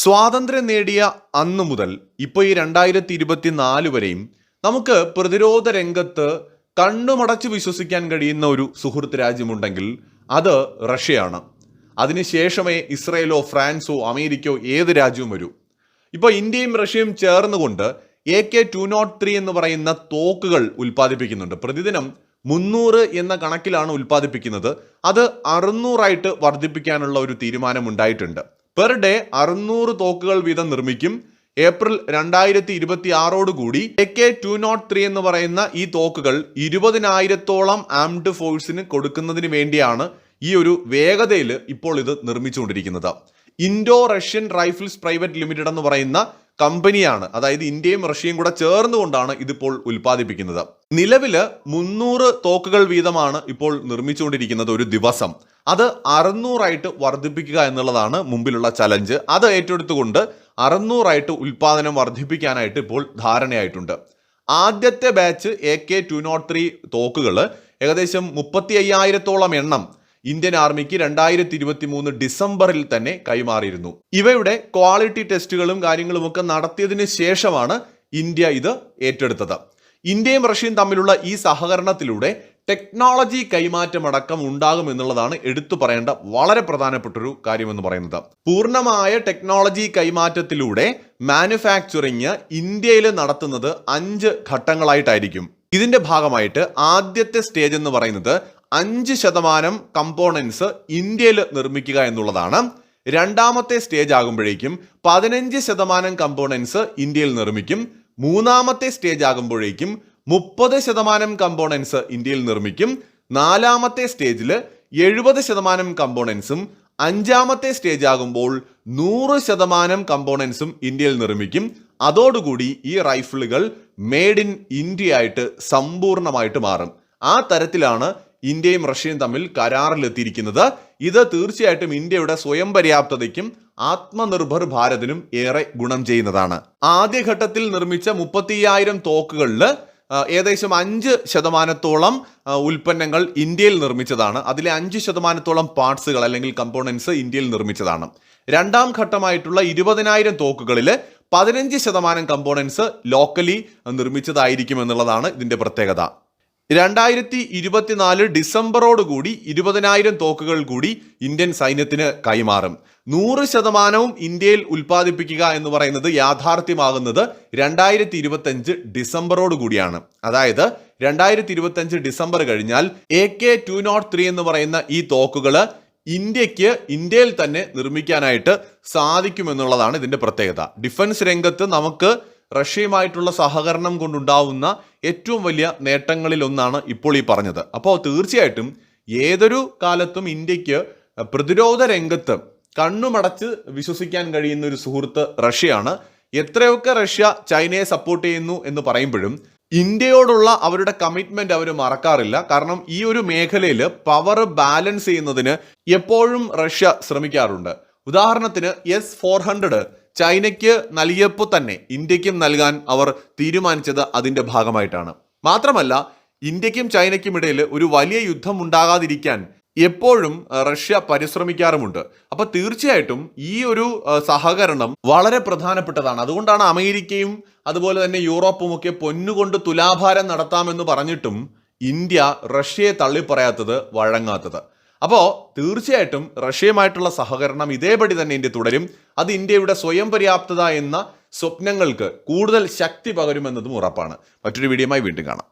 സ്വാതന്ത്ര്യം നേടിയ അന്നു മുതൽ ഇപ്പോൾ ഈ രണ്ടായിരത്തി ഇരുപത്തിനാല് വരെയും നമുക്ക് പ്രതിരോധ രംഗത്ത് കണ്ണുമടച്ച് വിശ്വസിക്കാൻ കഴിയുന്ന ഒരു സുഹൃത്ത് രാജ്യമുണ്ടെങ്കിൽ അത് റഷ്യയാണ്. അതിനുശേഷമേ ഇസ്രയേലോ ഫ്രാൻസോ അമേരിക്കയോ ഏത് രാജ്യവും വരൂ. ഇപ്പോൾ ഇന്ത്യയും റഷ്യയും ചേർന്നുകൊണ്ട് A K two nought three എന്ന് പറയുന്ന തോക്കുകൾ ഉൽപ്പാദിപ്പിക്കുന്നുണ്ട്. പ്രതിദിനം മുന്നൂറ് എന്ന കണക്കിലാണ് ഉൽപ്പാദിപ്പിക്കുന്നത്. അത് അറുന്നൂറായിട്ട് വർദ്ധിപ്പിക്കാനുള്ള ഒരു തീരുമാനം ഉണ്ടായിട്ടുണ്ട്. പെർ ഡേ അറുന്നൂറ് തോക്കുകൾ വീതം നിർമ്മിക്കും. ഏപ്രിൽ രണ്ടായിരത്തി ഇരുപത്തി ആറോടുകൂടി A K two nought three എന്ന് പറയുന്ന ഈ തോക്കുകൾ ഇരുപതിനായിരത്തോളം ആംഡ് ഫോഴ്സിന് കൊടുക്കുന്നതിന് വേണ്ടിയാണ് ഈ ഒരു വേഗതയിൽ ഇപ്പോൾ ഇത് നിർമ്മിച്ചുകൊണ്ടിരിക്കുന്നത്. Indo Russian rifles private limited എന്ന് പറയുന്ന കമ്പനിയാണ് അതായത് ഇന്ത്യയും റഷ്യയും കൂടെ ചേർന്നുകൊണ്ടാണ് ഇതിപ്പോൾ ഉൽപ്പാദിപ്പിക്കുന്നത്. നിലവിൽ മുന്നൂറ് തോക്കുകൾ വീതമാണ് ഇപ്പോൾ നിർമ്മിച്ചുകൊണ്ടിരിക്കുന്നത് ഒരു ദിവസം. അത് അറുന്നൂറായിട്ട് വർദ്ധിപ്പിക്കുക എന്നുള്ളതാണ് മുമ്പിലുള്ള ചലഞ്ച് അത് ഏറ്റെടുത്തുകൊണ്ട് അറുന്നൂറായിട്ട് ഉൽപാദനം വർദ്ധിപ്പിക്കാനായിട്ട് ഇപ്പോൾ ധാരണയായിട്ടുണ്ട്. ആദ്യത്തെ batch A K two nought three തോക്കുകൾ ഏകദേശം മുപ്പത്തി അയ്യായിരത്തോളം എണ്ണം ഇന്ത്യൻ ആർമിക്ക് രണ്ടായിരത്തി ഇരുപത്തി മൂന്ന് ഡിസംബറിൽ തന്നെ കൈമാറിയിരുന്നു. ഇവയുടെ ക്വാളിറ്റി ടെസ്റ്റുകളും കാര്യങ്ങളും ഒക്കെ നടത്തിയതിന് ശേഷമാണ് ഇന്ത്യ ഇത് ഏറ്റെടുത്തത്. ഇന്ത്യയും റഷ്യയും തമ്മിലുള്ള ഈ സഹകരണത്തിലൂടെ ടെക്നോളജി കൈമാറ്റമടക്കം ഉണ്ടാകും എന്നുള്ളതാണ് എടുത്തു പറയേണ്ട വളരെ പ്രധാനപ്പെട്ടൊരു കാര്യമെന്ന് പറയുന്നത്. പൂർണമായ ടെക്നോളജി കൈമാറ്റത്തിലൂടെ മാനുഫാക്ചറിങ് ഇന്ത്യയിൽ നടത്തുന്നത് അഞ്ച് ഘട്ടങ്ങളായിട്ടായിരിക്കും. ഇതിന്റെ ഭാഗമായിട്ട് ആദ്യത്തെ സ്റ്റേജ് എന്ന് പറയുന്നത് അഞ്ച് ശതമാനം കമ്പോണൻസ് ഇന്ത്യയിൽ നിർമ്മിക്കുക എന്നുള്ളതാണ്. രണ്ടാമത്തെ സ്റ്റേജ് ആകുമ്പോഴേക്കും പതിനഞ്ച് ശതമാനം കമ്പോണൻസ് ഇന്ത്യയിൽ നിർമ്മിക്കും. മൂന്നാമത്തെ സ്റ്റേജ് ആകുമ്പോഴേക്കും മുപ്പത് ശതമാനം കമ്പോണൻസ് ഇന്ത്യയിൽ നിർമ്മിക്കും. നാലാമത്തെ സ്റ്റേജിൽ എഴുപത് ശതമാനം കമ്പോണൻസും അഞ്ചാമത്തെ സ്റ്റേജ് ആകുമ്പോൾ നൂറ് ശതമാനം കമ്പോണൻസും ഇന്ത്യയിൽ നിർമ്മിക്കും. അതോടുകൂടി ഈ റൈഫിളുകൾ മെയ്ഡ് ഇൻ ഇന്ത്യ ആയിട്ട് സമ്പൂർണമായിട്ട് മാറും. ആ തരത്തിലാണ് ഇന്ത്യയും റഷ്യയും തമ്മിൽ കരാറിലെത്തിയിരിക്കുന്നത്. ഇത് തീർച്ചയായിട്ടും ഇന്ത്യയുടെ സ്വയം പര്യാപ്തതയ്ക്കും ആത്മനിർഭർ ഭാരതിനും ഏറെ ഗുണം ചെയ്യുന്നതാണ്. ആദ്യഘട്ടത്തിൽ നിർമ്മിച്ച മുപ്പത്തിയ്യായിരം തോക്കുകളിൽ ഏകദേശം അഞ്ച് ശതമാനത്തോളം ഉൽപ്പന്നങ്ങൾ ഇന്ത്യയിൽ നിർമ്മിച്ചതാണ്. അതിലെ അഞ്ച് ശതമാനത്തോളം പാർട്സുകൾ അല്ലെങ്കിൽ കമ്പോണൻസ് ഇന്ത്യയിൽ നിർമ്മിച്ചതാണ്. രണ്ടാം ഘട്ടമായിട്ടുള്ള ഇരുപതിനായിരം തോക്കുകളിൽ പതിനഞ്ച് ശതമാനം കമ്പോണൻസ് ലോക്കലി നിർമ്മിച്ചതായിരിക്കും എന്നുള്ളതാണ് ഇതിന്റെ പ്രത്യേകത. രണ്ടായിരത്തി ഇരുപത്തിനാല് ഡിസംബറോടുകൂടി ഇരുപതിനായിരം തോക്കുകൾ കൂടി ഇന്ത്യൻ സൈന്യത്തിന് കൈമാറും. നൂറ് ശതമാനവും ഇന്ത്യയിൽ ഉൽപ്പാദിപ്പിക്കുക എന്ന് പറയുന്നത് യാഥാർത്ഥ്യമാകുന്നത് രണ്ടായിരത്തി ഇരുപത്തഞ്ച് ഡിസംബറോട് കൂടിയാണ് അതായത് രണ്ടായിരത്തി ഇരുപത്തഞ്ച് ഡിസംബർ കഴിഞ്ഞാൽ A K two nought three എന്ന് പറയുന്ന ഈ തോക്കുകൾ ഇന്ത്യയ്ക്ക് ഇന്ത്യയിൽ തന്നെ നിർമ്മിക്കാനായിട്ട് സാധിക്കുമെന്നുള്ളതാണ് ഇതിന്റെ പ്രത്യേകത. ഡിഫൻസ് രംഗത്ത് നമുക്ക് റഷ്യയുമായിട്ടുള്ള സഹകരണം കൊണ്ടുണ്ടാവുന്ന ഏറ്റവും വലിയ നേട്ടങ്ങളിലൊന്നാണ് ഇപ്പോൾ ഈ പറഞ്ഞത്. അപ്പോൾ തീർച്ചയായിട്ടും ഏതൊരു കാലത്തും ഇന്ത്യയ്ക്ക് പ്രതിരോധ രംഗത്ത് കണ്ണുമടച്ച് വിശ്വസിക്കാൻ കഴിയുന്ന ഒരു സുഹൃത്ത് റഷ്യയാണ്. എത്രയൊക്കെ റഷ്യ ചൈനയെ സപ്പോർട്ട് ചെയ്യുന്നു എന്ന് പറയുമ്പോഴും ഇന്ത്യയോടുള്ള അവരുടെ കമ്മിറ്റ്മെന്റ് അവർ മറക്കാറില്ല. കാരണം ഈ ഒരു മേഖലയിൽ പവർ ബാലൻസ് ചെയ്യുന്നതിന് എപ്പോഴും റഷ്യ ശ്രമിക്കാറുണ്ട്. ഉദാഹരണത്തിന് എസ് ഫോർ ഹൺഡ്രഡ് ചൈനയ്ക്ക് നൽകിയപ്പോൾ തന്നെ ഇന്ത്യക്കും നൽകാൻ അവർ തീരുമാനിച്ചത് അതിന്റെ ഭാഗമായിട്ടാണ്. മാത്രമല്ല ഇന്ത്യക്കും ചൈനയ്ക്കും ഇടയിൽ ഒരു വലിയ യുദ്ധം ഉണ്ടാകാതിരിക്കാൻ എപ്പോഴും റഷ്യ പരിശ്രമിക്കാറുമുണ്ട്. അപ്പൊ തീർച്ചയായിട്ടും ഈ ഒരു സഹകരണം വളരെ പ്രധാനപ്പെട്ടതാണ്. അതുകൊണ്ടാണ് അമേരിക്കയും അതുപോലെ തന്നെ യൂറോപ്പും ഒക്കെ പൊന്നുകൊണ്ട് തുലാഭാരം നടത്താമെന്ന് പറഞ്ഞിട്ടും ഇന്ത്യ റഷ്യയെ തള്ളിപ്പറയാത്തത് വഴങ്ങാത്തത്. അപ്പോൾ തീർച്ചയായിട്ടും റഷ്യയുമായിട്ടുള്ള സഹകരണം ഇതേപടി തന്നെ ഇന്ത്യ തുടരും. അത് ഇന്ത്യയുടെ സ്വയം പര്യാപ്തത എന്ന സ്വപ്നങ്ങൾക്ക് കൂടുതൽ ശക്തി പകരുമെന്നതും ഉറപ്പാണ്. മറ്റൊരു വീഡിയോയുമായി വീണ്ടും കാണാം.